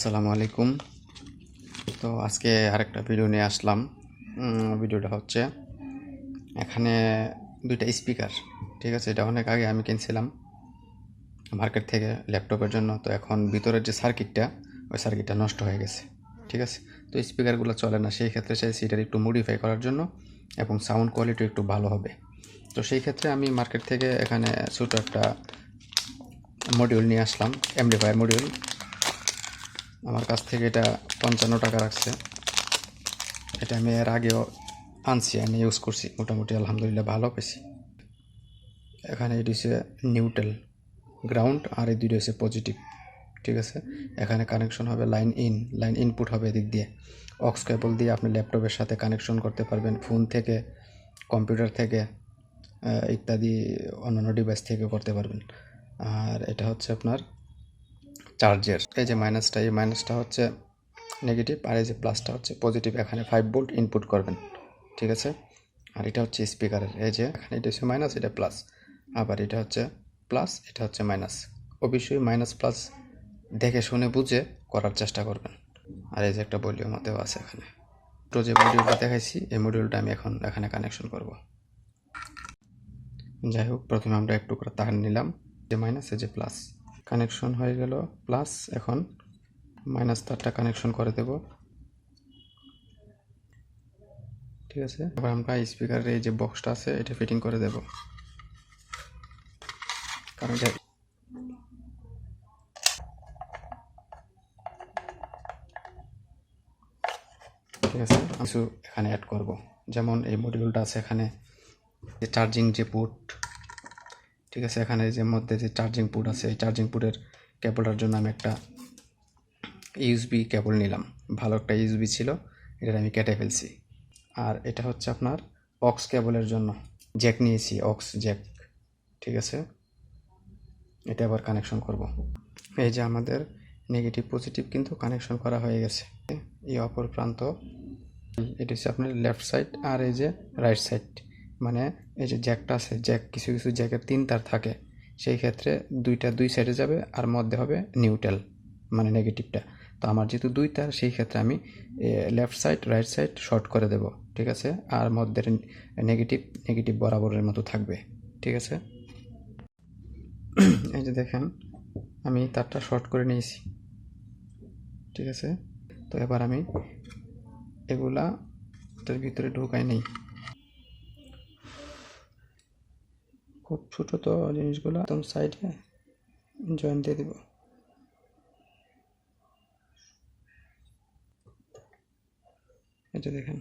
আসসালামু আলাইকুম। তো আজকে আরেকটা ভিডিও নিয়ে আসলাম। ভিডিওটা হচ্ছে এখানে দুইটা স্পিকার ঠিক আছে? এটা অনেক আগে আমি কিনছিলাম মার্কেট থেকে ল্যাপটপের জন্য। তো এখন ভিতরের যে সার্কিটটা ওই সার্কিটটা নষ্ট হয়ে গেছে, ঠিক আছে? তো স্পিকারগুলো চলে না, সেই ক্ষেত্রে সেই সিটার একটু মডিফাই করার জন্য এবং সাউন্ড কোয়ালিটি একটু ভালো হবে। তো সেই ক্ষেত্রে আমি মার্কেট থেকে এখানে ছোটো একটা মডিউল নিয়ে আসলাম এমডিফায়ার মডিউল আমার কাছ থেকে এটা পঞ্চান্ন টাকা রাখছে। এটা আমি এর আগেও আনছি, আমি ইউজ করছি। মোটামুটি আলহামদুলিল্লাহ ভালো পেয়েছি এখানে এটি হচ্ছে নিউট্রাল গ্রাউন্ড আর এই দুইটা হচ্ছে পজিটিভ ঠিক আছে? এখানে কানেকশন হবে লাইন ইন লাইন ইনপুট হবে এদিক দিয়ে। অক্স কেবল দিয়ে আপনি ল্যাপটপের সাথে কানেকশন করতে পারবেন ফোন থেকে কম্পিউটার থেকে ইত্যাদি অন্যান্য ডিভাইস থেকে করতে পারবেন। আর এটা হচ্ছে আপনার চার্জের। এই যে মাইনাসটা, এই মাইনাসটা হচ্ছে নেগেটিভ আর এই যে প্লাসটা হচ্ছে পজিটিভ এখানে ফাইভ ভোল্ট ইনপুট করবেন, ঠিক আছে? আর এটা হচ্ছে স্পিকারের এই যে এখানে এটা হচ্ছে মাইনাস এটা প্লাস আবার এটা হচ্ছে প্লাস এটা হচ্ছে মাইনাস অবশ্যই মাইনাস প্লাস দেখে শুনে বুঝে করার চেষ্টা করবেন। আর এই যে একটা ভলিউম দেওয়া আছে এখানে। তো যে মডিউলটা দেখাইছি, এই মডিউলটা আমি এখন এখানে কানেকশন করব। যাই হোক, প্রথমে আমরা একটু করে তার নিলাম, যে মাইনাস এই যে প্লাস কানেকশন হয়ে গেল প্লাস এখন মাইনাস তারটা কানেকশন করে দেব। ঠিক আছে? এবার আমরা স্পিকারের এই যে বক্সটা আছে, এটা ফিটিং করে দেব। কারণ এটা ঠিক আছে কিছু এখানে অ্যাড করব। যেমন এই মডিউলটা আছে এখানে, যে চার্জিং যে পোর্ট ঠিক আছে, এখানে যে মধ্যে যে চার্জিং পোর্ট আছে, এই চার্জিং পোর্টের কেবলটার জন্য আমি একটা ইউএসবি কেবল নিলাম। ভালো একটা ইউএসবি ছিল এটা আমি কেটে ফেলছি। আর এটা হচ্ছে আপনার অক্স কেবলের জন্য। জ্যাক নিয়েছি অক্স জ্যাক ঠিক আছে? এটা আবার কানেকশন করব। এই যে আমাদের নেগেটিভ পজিটিভ কিন্তু কানেকশন করা হয়ে গেছে। এই অপর প্রান্ত এটা হচ্ছে আপনার লেফট সাইড আর এই যে রাইট সাইড মানে এই যে জ্যাকটা আছে, জ্যাক কিছু কিছু জ্যাকের তিন তার থাকে। সেই ক্ষেত্রে দুইটা দুই সাইডে যাবে আর মধ্যে হবে নিউট্রাল মানে নেগেটিভটা তো আমার যেহেতু দুই তার, সেই ক্ষেত্রে আমি left side right side short করে দেব, ঠিক আছে? আর মধ্যে নেগেটিভ নেগেটিভ বরাবরের মতো থাকবে, ঠিক আছে? এই যে দেখেন, আমি তারটা শর্ট করে নিয়েছি, ঠিক আছে? তো এবার আমি এগুলা ভিতরে ঢোকাই নেই। খুব ছোটো তো জিনিসগুলো, একদম সাইডে জয়েন দিয়ে দিব। এটা দেখেন।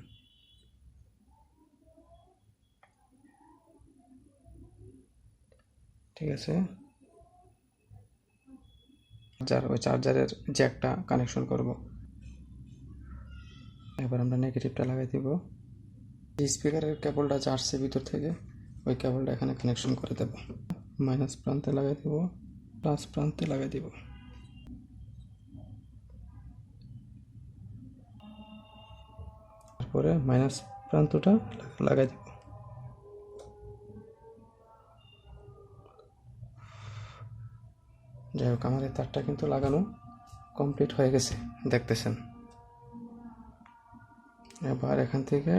ঠিক আছে। চার্জার ওই চার্জারের জ্যাকটা কানেকশন করব। এবার আমরা নেগেটিভটা লাগাই দিব। স্পিকারের কেবলটা আসছে ভিতর থেকে। ওই কেবলটা এখানে কানেকশন করে দেব। মাইনাস প্রান্তে লাগাই দেব প্লাস প্রান্তে লাগাই দিব। তারপরে মাইনাস প্রান্তটা লাগাই দেব। যাই হোক এই তারটা কিন্তু লাগানো কমপ্লিট হয়ে গেছে, দেখতেছেন। এবার এখান থেকে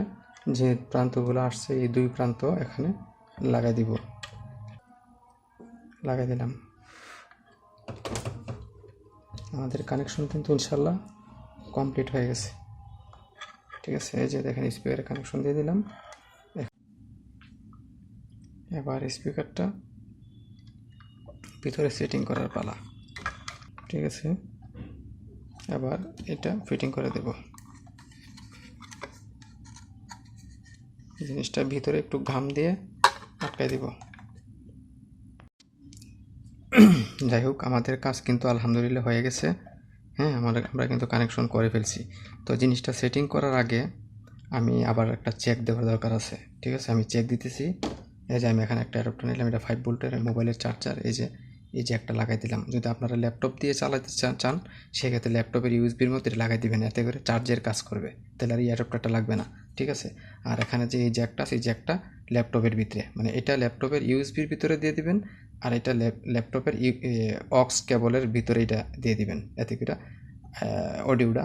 যে প্রান্তগুলো আসছে, এই দুই প্রান্ত এখানে লাগাই দিব। লাগাই দিলাম। আমাদের কানেকশন কিন্তু ইনশাল্লাহ কমপ্লিট হয়ে গেছে। ঠিক আছে, এই যে দেখেন স্পিকারের কানেকশন দিয়ে দিলাম। এবার স্পিকারটা ভিতরে সেটিং করার পালা। ঠিক আছে, এবার এটা ফিটিং করে দেব। জিনিসটা ভিতরে একটু ঘাম দিয়ে আটকাই দিব। যাই হোক, আমাদের কাজ কিন্তু আলহামদুলিল্লাহ হয়ে গেছে। হ্যাঁ আমাদের, আমরা কিন্তু কানেকশন করে ফেলছি। তো জিনিসটা সেটিং করার আগে আমি আবার একটা চেক দেওয়ার দরকার আছে। ঠিক আছে? আমি চেক দিতেছি। এই যে আমি এখানে একটা অ্যাডাপ্টার নিলাম, এটা ফাইভ ভোল্টের মোবাইলের চার্জার এই যে এই যে একটা লাগাই দিলাম। যদি আপনারা ল্যাপটপ দিয়ে চালাতে চান, সেক্ষেত্রে ল্যাপটপের ইউএসবির মধ্যে লাগাই দিবেন। এতে করে চার্জের কাজ করবে। তাহলে আর এই অ্যাডাপ্টারটা লাগবে না। ঠিক আছে? আর এখানে যে, এই জ্যাকটা সেই জ্যাকটা ল্যাপটপের ভিতরে। মানে এটা ল্যাপটপের ইউএসবির ভিতরে দিয়ে দিবেন আর এটা ল্যাপটপের অক্স কেবলের ভিতরে এটা দিয়ে দিবেন। এতে করে অডিওটা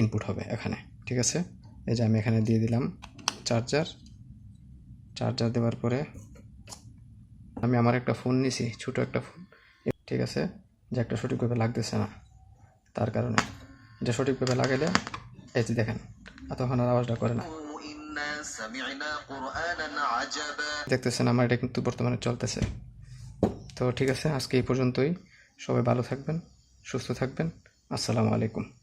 ইনপুট হবে এখানে। ঠিক আছে? এই যে আমি এখানে দিয়ে দিলাম চার্জার চার্জার দেওয়ার পরে আমি আমার একটা ফোন নিছি, ছোটো একটা ফোন ঠিক আছে? যে একটা সঠিকভাবে লাগতেছে না তার কারণে। যে সঠিকভাবে লাগাইলে, এই যে দেখেন তখন আর আওয়াজটা করে না। দেখতেছেন আমার এটা কিন্তু বর্তমানে চলতেছে। তো ঠিক আছে, আজকে এই পর্যন্তই। সবাই ভালো থাকবেন, সুস্থ থাকবেন। আসসালামু আলাইকুম।